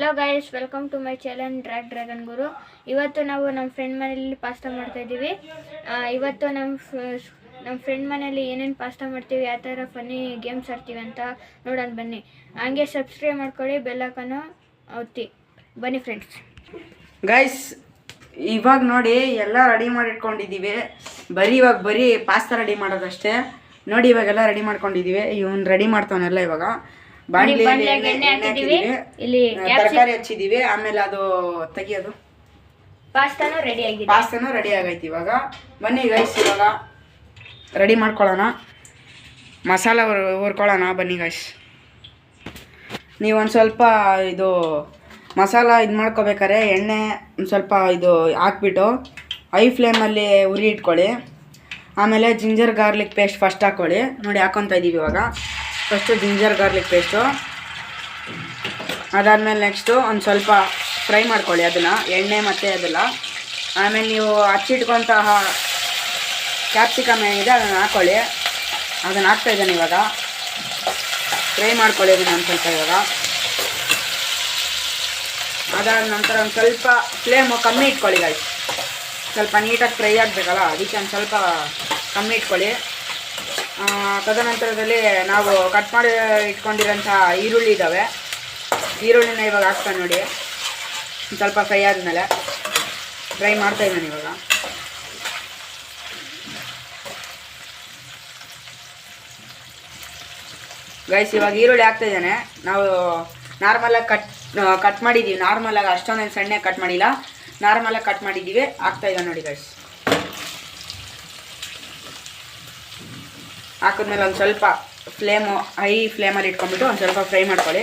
Hello guys welcome to my channel drag dragon Guru ಇವತ್ತು ನಾವು ನಮ್ಮ ಫ್ರೆಂಡ್ ಮನೇಲಿ ಪಾಸ್ತಾ ಮಾಡ್ತಾ ಇದ್ದೀವಿ. ಇವತ್ತು ನಮ್ಮ ನಮ್ಮ ಫ್ರೆಂಡ್ ಮನೇಲಿ ಏನೇನು ಪಾಸ್ತಾ ಮಾಡ್ತೀವಿ, ಯಾವ ಥರ ಫನ್ನಿ ಗೇಮ್ಸ್ ಆಡ್ತೀವಿ ಅಂತ ನೋಡೋಣ ಬನ್ನಿ. ಹಂಗೆ ಸಬ್ಸ್ಕ್ರೈಬ್ ಮಾಡ್ಕೊಳ್ಳಿ ಬೆಲ್ಲಕ್ಕನ್ನು ಒತ್ತಿ. ಬನ್ನಿ ಫ್ರೆಂಡ್ಸ್ ಗೈಸ್ ಇವಾಗ ನೋಡಿ ಎಲ್ಲ ರೆಡಿ ಮಾಡಿಟ್ಕೊಂಡಿದ್ದೀವಿ. ಬರೀ ಇವಾಗ ಬರೀ ಪಾಸ್ತಾ ರೆಡಿ ಮಾಡೋದಷ್ಟೇ. ನೋಡಿ ಇವಾಗೆಲ್ಲ ರೆಡಿ ಮಾಡ್ಕೊಂಡಿದ್ದೀವಿ. ಇವನು ರೆಡಿ ಮಾಡ್ತಾವನೆಲ್ಲ ಇವಾಗ. ಇಲ್ಲಿ ತರಕಾರಿ ಹಚ್ಚಿದ್ದೀವಿ. ಆಮೇಲೆ ಅದು ತೆಗಿಯೋದು. ಪಾಸ್ತಾನು ರೆಡಿ ಆಗಿದೆ. ಪಾಸ್ತಾನು ರೆಡಿ ಆಗೈತಿ ಇವಾಗ. ಬನ್ನಿ ಗೈಸ್ ಇವಾಗ ರೆಡಿ ಮಾಡ್ಕೊಳ್ಳೋಣ. ಮಸಾಲ ಹುರ್ ಹುರ್ಕೊಳ್ಳೋಣ ಬನ್ನಿ ಗೈಸ್ ನೀವು ಒಂದು ಸ್ವಲ್ಪ ಇದು ಮಸಾಲ ಇದು ಮಾಡ್ಕೋಬೇಕಾರೆ ಎಣ್ಣೆ ಒಂದು ಸ್ವಲ್ಪ ಇದು ಹಾಕ್ಬಿಟ್ಟು ಐ ಫ್ಲೇಮಲ್ಲಿ ಉರಿ ಇಟ್ಕೊಳ್ಳಿ. ಆಮೇಲೆ ಜಿಂಜರ್ ಗಾರ್ಲಿಕ್ ಪೇಸ್ಟ್ ಫಸ್ಟ್ ಹಾಕ್ಕೊಳ್ಳಿ ನೋಡಿ ಹಾಕೊತಾ ಇದ್ದೀವಿ ಇವಾಗ. ಫಸ್ಟು ಜಿಂಜರ್ ಗಾರ್ಲಿಕ್ ಪೇಸ್ಟು ಅದಾದಮೇಲೆ ನೆಕ್ಸ್ಟು ಒಂದು ಸ್ವಲ್ಪ ಫ್ರೈ ಮಾಡ್ಕೊಳ್ಳಿ ಅದನ್ನು, ಎಣ್ಣೆ ಮತ್ತು ಅದೆಲ್ಲ. ಆಮೇಲೆ ನೀವು ಹಚ್ಚಿಟ್ಕೊಂತಹ ಕ್ಯಾಪ್ಸಿಕಮ್ ಏನಿದೆ ಅದನ್ನು ಹಾಕ್ಕೊಳ್ಳಿ ಅದನ್ನು ಹಾಕ್ತಾ ಇದ್ದಾನೆ ಇವಾಗ. ಫ್ರೈ ಮಾಡ್ಕೊಳ್ಳಿ ಅದನ್ನು ಒಂದು ಸ್ವಲ್ಪ ಇವಾಗ. ಅದಾದ ನಂತರ ಒಂದು ಸ್ವಲ್ಪ ಫ್ಲೇಮು ಕಮ್ಮಿ ಇಟ್ಕೊಳ್ಳಿ ಗಾಯ್ಸ್ ಸ್ವಲ್ಪ ನೀಟಾಗಿ ಫ್ರೈ ಆಗಬೇಕಲ್ಲ, ಅದಕ್ಕೆ ಒಂದು ಸ್ವಲ್ಪ ಕಮ್ಮಿ ಇಟ್ಕೊಳ್ಳಿ. ತದನಂತರದಲ್ಲಿ ನಾವು ಕಟ್ ಮಾಡಿ ಇಟ್ಕೊಂಡಿರೋಂಥ ಈರುಳ್ಳಿ ಇದ್ದಾವೆ ಈರುಳ್ಳಿನ ಇವಾಗ ಹಾಕ್ತಾ ನೋಡಿ. ಸ್ವಲ್ಪ ಫ್ರೈ ಆದಮೇಲೆ. ಫ್ರೈ ಮಾಡ್ತಾ ಇದ್ದಾನೆ ಇವಾಗ. ಗೈಸ್ ಇವಾಗ ಈರುಳ್ಳಿ ಹಾಕ್ತಾ ಇದ್ದಾನೆ. ನಾವು ನಾರ್ಮಲಾಗಿ ಕಟ್ ಕಟ್ ಮಾಡಿದ್ದೀವಿ. ನಾರ್ಮಲಾಗಿ ಅಷ್ಟೊಂದೇನು ಸಣ್ಣ ಕಟ್ ಮಾಡಿಲ್ಲ. ನಾರ್ಮಲಾಗಿ ಕಟ್ ಮಾಡಿದ್ದೀವಿ. ಹಾಕ್ತಾ ಇದ್ದಾನೆ ನೋಡಿ ಗೈಸ್ ಹಾಕಿದ್ಮೇಲೆ ಒಂದು ಸ್ವಲ್ಪ ಫ್ಲೇಮು ಹೈ ಫ್ಲೇಮಲ್ಲಿ ಇಟ್ಕೊಂಡ್ಬಿಟ್ಟು ಒಂದು ಸ್ವಲ್ಪ ಫ್ರೈ ಮಾಡ್ಕೊಳ್ಳಿ.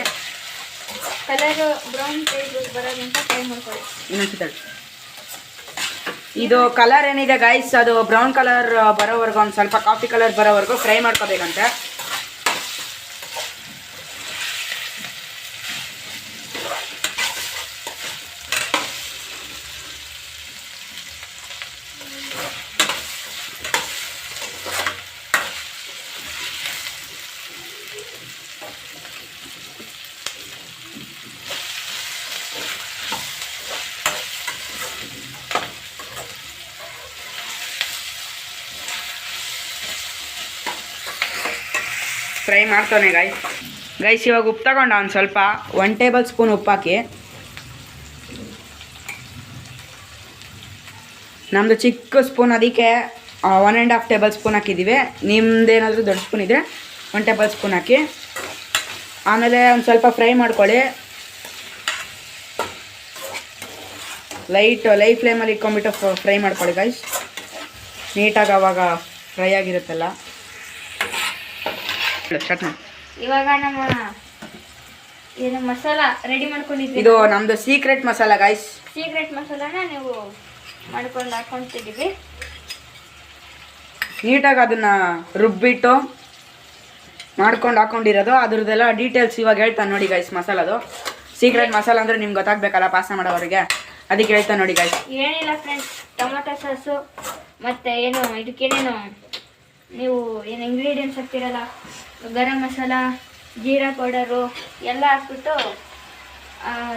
ಕಲರ್ ಬ್ರೌನ್ ಫ್ರೈ ಬರೋದಂತ ಫ್ರೈ ಮಾಡ್ಕೊಳ್ಳಿ. ಇನ್ನೊಂದು ಇದು ಕಲರ್ ಏನಿದೆ ಗೈಸ್ ಅದು ಬ್ರೌನ್ ಕಲರ್ ಬರೋವರೆಗೂ ಒಂದು ಸ್ವಲ್ಪ ಕಾಫಿ ಕಲರ್ ಬರೋವರೆಗೂ ಫ್ರೈ ಮಾಡ್ಕೋಬೇಕಂತೆ. ಫ್ರೈ ಮಾಡ್ತಾನೆ ಗೈಸ್ ಗೈಸ್ ಇವಾಗ ಉಪ್ಪು ತಗೊಂಡ ಒಂದು ಸ್ವಲ್ಪ ಒನ್ ಟೇಬಲ್ ಸ್ಪೂನ್ ಉಪ್ಪು ಹಾಕಿ. ನಮ್ಮದು ಚಿಕ್ಕ ಸ್ಪೂನ್ ಅದಕ್ಕೆ one and half tablespoon ಹಾಕಿದ್ದೀವಿ ನಿಮ್ಮದೇನಾದರೂ ದೊಡ್ಡ ಸ್ಪೂನ್ ಇದೆ ಒನ್ ಟೇಬಲ್ ಸ್ಪೂನ್ ಹಾಕಿ. ಆಮೇಲೆ ಒಂದು ಸ್ವಲ್ಪ ಫ್ರೈ ಮಾಡ್ಕೊಳ್ಳಿ. ಲೈಟ್ ಲೈ ಫ್ಲೇಮಲ್ಲಿ ಇಟ್ಕೊಂಬಿಟ್ಟು ಫ್ರೈ ಮಾಡ್ಕೊಳ್ಳಿ ಗೈಸ್ ನೀಟಾಗಿ ಅವಾಗ ಫ್ರೈ ಆಗಿರುತ್ತಲ್ಲ. ಇವಾಗ ನಮ್ಮ ಏನು ಮಸಾಲ ರೆಡಿ ಮಾಡ್ಕೊಂಡಿದ್ವಿ ಇದು ನಮ್ದು ಸೀಕ್ರೆಟ್ ಮಸಾಲ ಗೈಸ್ ಸೀಕ್ರೆಟ್ ಮಸಾಲಾನ ನೀವು ಮಾಡ್ಕೊಂಡು ಹಾಕೊಂತಿದ್ದೀವಿ. ನೀಟಾಗಿ ಅದನ್ನ ರುಬ್ಬಿಟ್ಟು ಮಾಡ್ಕೊಂಡು ಹಾಕೊಂಡಿರೋದು. ಅದ್ರದ್ದೆಲ್ಲ ಡೀಟೇಲ್ಸ್ ಇವಾಗ ಹೇಳ್ತಾನೆ ನೋಡಿ ಗೈಸ್ ಮಸಾಲದು. ಸೀಕ್ರೆಟ್ ಮಸಾಲ ಅಂದ್ರೆ ನಿಮ್ಗೆ ಗೊತ್ತಾಗ್ಬೇಕಲ್ಲ ಪಾಸ ಮಾಡೋವರಿಗೆ? ಅದಕ್ಕೆ ಹೇಳ್ತಾನೆ ನೋಡಿ ಗೈಸ್ ಏನಿಲ್ಲ ಫ್ರೆಂಡ್ಸ್ ಟೊಮೊಟೊ ಸಾಸು ಮತ್ತೆ ಏನು ಇದಕ್ಕೇನೇನು ನೀವು ಏನು ಇಂಗ್ರೀಡಿಯೆಂಟ್ಸ್ ಹಾಕ್ತಿರಲ್ಲ? ಗರಂ ಮಸಾಲ ಜೀರಾ ಪೌಡರು ಎಲ್ಲ ಹಾಕ್ಬಿಟ್ಟು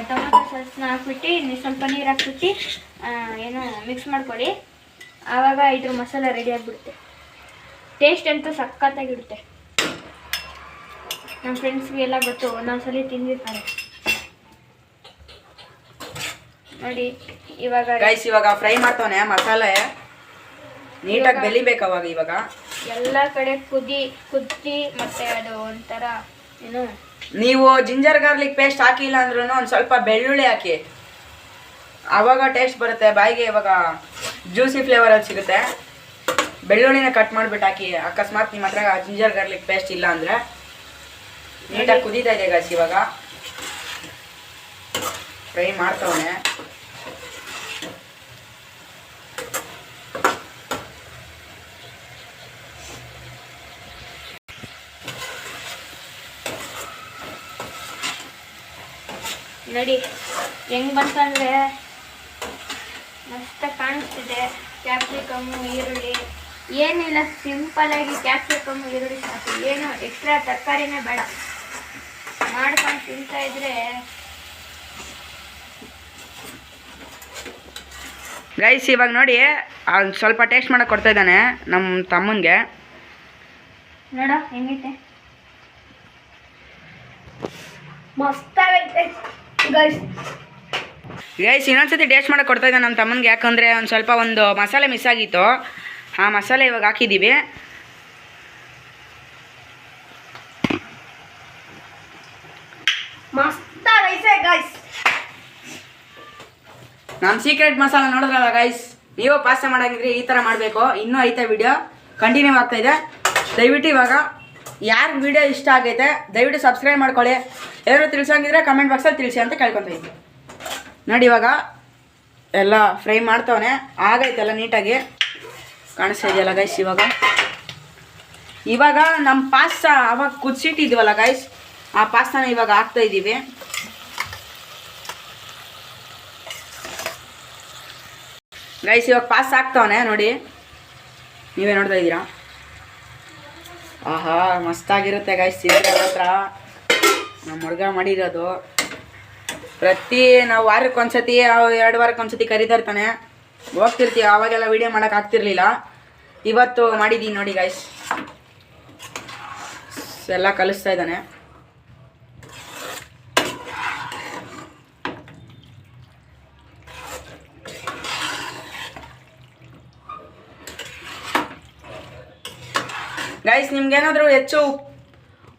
ಟೊಮೆಟೊ ಸಾಸ್ನ ಹಾಕ್ಬಿಟ್ಟು ಇನ್ನು ಸ್ವಲ್ಪ ನೀರು ಹಾಕ್ಬಿಟ್ಟು ಏನು ಮಿಕ್ಸ್ ಮಾಡ್ಕೊಳ್ಳಿ. ಆವಾಗ ಇದ್ರ ಮಸಾಲ ರೆಡಿ ಆಗಿಬಿಡುತ್ತೆ. ಟೇಸ್ಟ್ ಅಂತೂ ಸಖತ್ತಾಗಿರುತ್ತೆ. ನಮ್ಮ ಫ್ರೆಂಡ್ಸ್ಗೆ ಎಲ್ಲ ಗೊತ್ತು ಸಲ ತಿಂದಿರ್ತಾರೆ. ನೋಡಿ ಇವಾಗ ರೈಸ್ ಇವಾಗ ಫ್ರೈ ಮಾಡ್ತಾವನೆ ಮಸಾಲೆ. ನೀಟಾಗಿ ಬೆಲಿಬೇಕು ಅವಾಗ ಇವಾಗ. ಎಲ್ಲ ಕಡೆ ಕುದಿ, ಕುದ್ದಿ ಮತ್ತೆ ಅದು ಒಂಥರ ಏನು? ನೀವು ಜಿಂಜರ್ ಗಾರ್ಲಿಕ್ ಪೇಸ್ಟ್ ಹಾಕಿಲ್ಲ ಅಂದ್ರೂ ಒಂದು ಸ್ವಲ್ಪ ಬೆಳ್ಳುಳ್ಳಿ ಹಾಕಿ. ಆವಾಗ ಟೇಸ್ಟ್ ಬರುತ್ತೆ, ಬಾಯಿಗೆ ಇವಾಗ ಜ್ಯೂಸಿ ಫ್ಲೇವರಲ್ಲಿ ಸಿಗುತ್ತೆ. ಬೆಳ್ಳುಳ್ಳಿನ ಕಟ್ ಮಾಡಿಬಿಟ್ಟು ಹಾಕಿ. ಅಕಸ್ಮಾತ್ ನಿಮ್ಮ ಹತ್ರ ಜಿಂಜರ್ ಗಾರ್ಲಿಕ್ ಪೇಸ್ಟ್ ಇಲ್ಲ ಅಂದರೆ ನೀಟಾಗಿ ಕುದೀತಾ ಇದೆ ಗಾಸ್ ಇವಾಗ. ಫ್ರೈ ಮಾಡ್ತವನೆ. ನಡಿ ಹೆಂಗ್ ಬಂತಂದ್ರೆ ಮಸ್ತ ಕಾಣಿಸ್ತಿದೆ. ಕ್ಯಾಪ್ಸಿಕಮ್ ಈರುಳ್ಳಿ. ಏನಿಲ್ಲ ಸಿಂಪಲ್ ಆಗಿ ಕ್ಯಾಪ್ಸಿಕಮ್ ಈರುಳ್ಳಿ ಸಾಕು. ಏನು ಎಕ್ಸ್ಟ್ರಾ ತರಕಾರಿನೇ ಬೇಡ. ಮಾಡ್ಕೊಂಡು ತಿಂತಾ ಇದ್ರೆ ರೈಸ್ ಇವಾಗ ನೋಡಿ ಅವ್ನು ಸ್ವಲ್ಪ ಟೇಸ್ಟ್ ಮಾಡಕ್ಕೆ ಕೊಡ್ತಾ ಇದ್ದಾನೆ ನಮ್ಮ ತಮ್ಮನಿಗೆ. ನೋಡ ಹೆಂಗೈತೆ? ಮಸ್ತಾಗೈತೆ ಗೈಸ್ ಇನ್ನೊಂದ್ಸತಿ ಟೇಸ್ಟ್ ಮಾಡಕ್ ಕೊಡ್ತಾ ಇದ್ದಾನೆ ನಮ್ಮ ತಮ್ಮನಿಗೆ ಯಾಕಂದರೆ ಒಂದು ಸ್ವಲ್ಪ ಒಂದು ಮಸಾಲೆ ಮಿಸ್ ಆಗಿತ್ತು. ಆ ಮಸಾಲೆ ಇವಾಗ ಹಾಕಿದ್ದೀವಿ ನಮ್ಮ ಸೀಕ್ರೆಟ್ ಮಸಾಲ ನೋಡಿದ್ರಲ್ಲ ಗೈಸ್ ನೀವು ಪಾಸ್ತಾ ಮಾಡಂಗಿದ್ರೆ ಈ ಥರ ಮಾಡಬೇಕು. ಇನ್ನೂ ಐತೆ ವಿಡಿಯೋ ಕಂಟಿನ್ಯೂ ಆಗ್ತಾ ಇದೆ. ದಯವಿಟ್ಟು ಇವಾಗ ಯಾರು ವಿಡಿಯೋ ಇಷ್ಟ ಆಗೈತೆ ದಯವಿಟ್ಟು ಸಬ್ಸ್ಕ್ರೈಬ್ ಮಾಡ್ಕೊಳ್ಳಿ. ಏನಾದ್ರು ತಿಳಿಸಂಗಿದ್ರೆ ಕಮೆಂಟ್ ಬಾಕ್ಸಲ್ಲಿ ತಿಳಿಸಿ ಅಂತ ಕೇಳ್ಕೊತಾ ಇದ್ದೆ. ನೋಡಿ ಇವಾಗ ಎಲ್ಲ ಫ್ರೈ ಮಾಡ್ತವನೆ. ಆಗೈತೆಲ್ಲ ನೀಟಾಗಿ. ಕಾಣಿಸ್ತಾ ಇದೆಯಲ್ಲ ಗೈಸ್ ಇವಾಗ? ಇವಾಗ ನಮ್ಮ ಪಾಸ್ತ ಅವಾಗ ಕುದಿಸಿಟ್ಟಿದ್ವಲ್ಲ ಗೈಸ್ ಆ ಪಾಸ್ತಾನ ಇವಾಗ ಹಾಕ್ತಾ ಇದ್ದೀವಿ ಗೈಸ್ ಇವಾಗ ಪಾಸ್ ಆಗ್ತಾವನೆ ನೋಡಿ. ನೀವೇ ನೋಡ್ತಾ ಇದ್ದೀರಾ? ಆಹಾ, ಮಸ್ತಾಗಿರುತ್ತೆ ಗೈಸ್ ಮಾತ್ರ. ನಮ್ಮ ಹುಡುಗ ಮಾಡಿರೋದು. ಪ್ರತಿ ನಾವು ವಾರಕ್ಕೆ ಒಂದ್ಸತಿ ಎರಡು ವಾರಕ್ಕೆ ಒಂದ್ಸತಿ ಕರಿತಾ ಇರ್ತಾನೆ ಹೋಗ್ತಿರ್ತೀವಿ, ಆವಾಗೆಲ್ಲ ವೀಡಿಯೋ ಮಾಡೋಕೆ ಆಗ್ತಿರ್ಲಿಲ್ಲ. ಇವತ್ತು ಮಾಡಿದ್ದೀನಿ ನೋಡಿ ಗೈಸ್ ಎಲ್ಲ ಕಲಿಸ್ತಾ ಇದ್ದಾನೆ. ಗೈಸ್ ನಿಮ್ಗೇನಾದರೂ ಹೆಚ್ಚು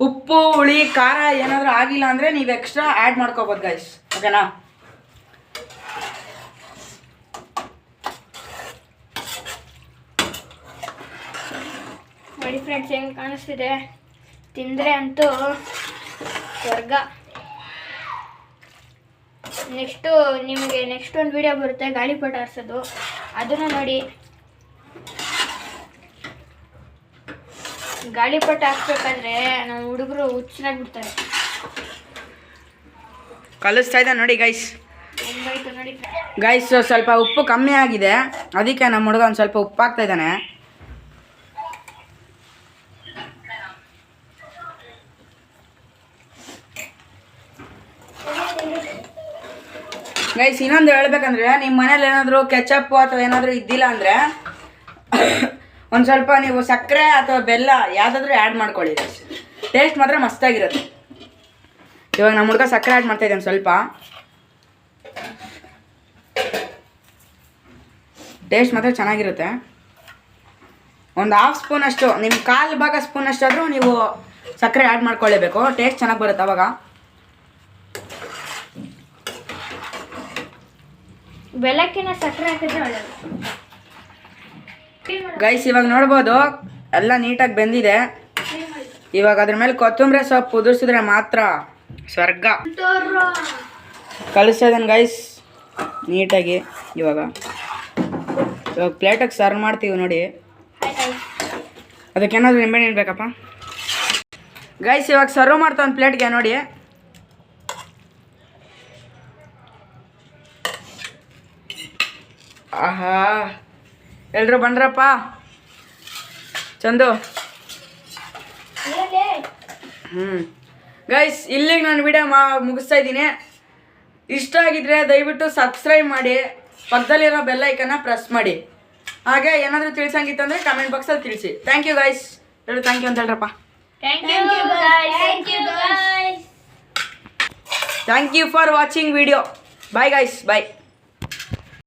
ಉಪ್ಪು, ಹುಳಿ, ಖಾರ ಏನಾದರೂ ಆಗಿಲ್ಲ ಅಂದರೆ ನೀವು ಎಕ್ಸ್ಟ್ರಾ ಆ್ಯಡ್ ಮಾಡ್ಕೋಬೋದು ಗೈಸ್ ಓಕೆನಾ ನೋಡಿ ಫ್ರೆಂಡ್ಸ್, ಹೆಂಗೆ ಕಾಣಿಸ್ತಿದೆ? ತಿಂದರೆ ಅಂತೂ ಸ್ವರ್ಗ. ನೆಕ್ಸ್ಟು ನಿಮಗೆ ನೆಕ್ಸ್ಟ್ ಒಂದು ವಿಡಿಯೋ ಬರುತ್ತೆ, ಗಾಳಿಪಟ ಆರಿಸೋದು ಅದನ್ನು ನೋಡಿ. ಗಾಳಿಪಟ ಹಾಕ್ಬೇಕಾದ್ರೆ ನಮ್ಮ ಹುಡುಗರು ಹುಚ್ಚನಾಗಿ ಬಿಡ್ತಾರೆ. ಕಲಿಸ್ತಾ ಇದ್ದ ನೋಡಿ ಗೈಸ್ ಹೆಂಗಾಯ್ತು ನೋಡಿ. ಗೈಸ್ ಸ್ವಲ್ಪ ಉಪ್ಪು ಕಮ್ಮಿ ಆಗಿದೆ. ಅದಕ್ಕೆ ನಮ್ಮ ಹುಡುಗ ಒಂದು ಸ್ವಲ್ಪ ಉಪ್ಪು ಹಾಕ್ತಾ ಇದ್ದಾನೆ. ಗೈಸ್ ಇನ್ನೊಂದು ಹೇಳ್ಬೇಕಂದ್ರೆ ನಿಮ್ಮ ಮನೇಲಿ ಏನಾದರೂ ಕೆಚಪ್ಪು ಅಥವಾ ಏನಾದರೂ ಇದ್ದಿಲ್ಲ ಅಂದರೆ ಒಂದು ಸ್ವಲ್ಪ ನೀವು ಸಕ್ಕರೆ ಅಥವಾ ಬೆಲ್ಲ ಯಾವುದಾದ್ರೂ ಆ್ಯಡ್ ಮಾಡ್ಕೊಳ್ಳಿ. ಟೇಸ್ಟ್ ಮಾತ್ರ ಮಸ್ತಾಗಿರುತ್ತೆ. ಇವಾಗ ನಮ್ಮ ಹುಡುಗ ಸಕ್ಕರೆ ಆ್ಯಡ್ ಮಾಡ್ತಾ ಇದ್ದೇನೆ ಸ್ವಲ್ಪ. ಟೇಸ್ಟ್ ಮಾತ್ರ ಚೆನ್ನಾಗಿರುತ್ತೆ. ಒಂದು ಹಾಫ್ ಸ್ಪೂನ್ ಅಷ್ಟು ನಿಮ್ಮ ಕಾಲು ಭಾಗ ಸ್ಪೂನ್ ಅಷ್ಟಾದರೂ ನೀವು ಸಕ್ಕರೆ ಆ್ಯಡ್ ಮಾಡ್ಕೊಳ್ಳೇಬೇಕು. ಟೇಸ್ಟ್ ಚೆನ್ನಾಗಿ ಬರುತ್ತೆ ಅವಾಗ. ಬೆಲ್ಲಕ್ಕಿಂತ ಸಕ್ಕರೆ ಹಾಕಿದ್ರೆ ಒಳ್ಳೆಯದು ಗೈಸ್ ಇವಾಗ ನೋಡ್ಬೋದು, ಎಲ್ಲ ನೀಟಾಗಿ ಬೆಂದಿದೆ. ಇವಾಗ ಅದ್ರ ಮೇಲೆ ಕೊತ್ತಂಬರಿ ಸೊಪ್ಪು ಉದುರಿಸಿದ್ರೆ ಮಾತ್ರ ಸ್ವರ್ಗ. ಕಳಿಸ್ತಾ ಗೈಸ್ ನೀಟಾಗಿ ಇವಾಗ. ಇವಾಗ ಪ್ಲೇಟಾಗಿ ಸರ್ವ್ ಮಾಡ್ತೀವಿ ನೋಡಿ. ಅದಕ್ಕೇನಾದ್ರೂ ನಿಂಬೆಹಣ್ಣು ಬೇಕಪ್ಪ ಗೈಸ್ ಇವಾಗ ಸರ್ವ್ ಮಾಡ್ತಾ ಒಂದು ಪ್ಲೇಟ್ಗೆ ನೋಡಿ. ಆಹಾ. ಎಲ್ರು ಬಂದ್ರಪ್ಪ? ಚಂದು? ಹ್ಞೂ ಗೈಸ್ ಇಲ್ಲಿಗೆ ನಾನು ವಿಡಿಯೋ ಮಾ ಮುಗಿಸ್ತಾ ಇದ್ದೀನಿ. ಇಷ್ಟ ಆಗಿದ್ರೆ ದಯವಿಟ್ಟು ಸಬ್ಸ್ಕ್ರೈಬ್ ಮಾಡಿ ಪಕ್ಕದಲ್ಲಿರೋ ಬೆಲ್ ಐಕನ್ನ ಪ್ರೆಸ್ ಮಾಡಿ. ಹಾಗೆ ಏನಾದರೂ ತಿಳಿಸಂಗಿತ್ತಂದ್ರೆ ಕಮೆಂಟ್ ಬಾಕ್ಸಲ್ಲಿ ತಿಳಿಸಿ. ಥ್ಯಾಂಕ್ ಯು ಗೈಸ್ ಹೇಳು ಥ್ಯಾಂಕ್ ಯು ಅಂತ ಹೇಳ್ರಪ್ಪ. Thank you for watching video bye guys bye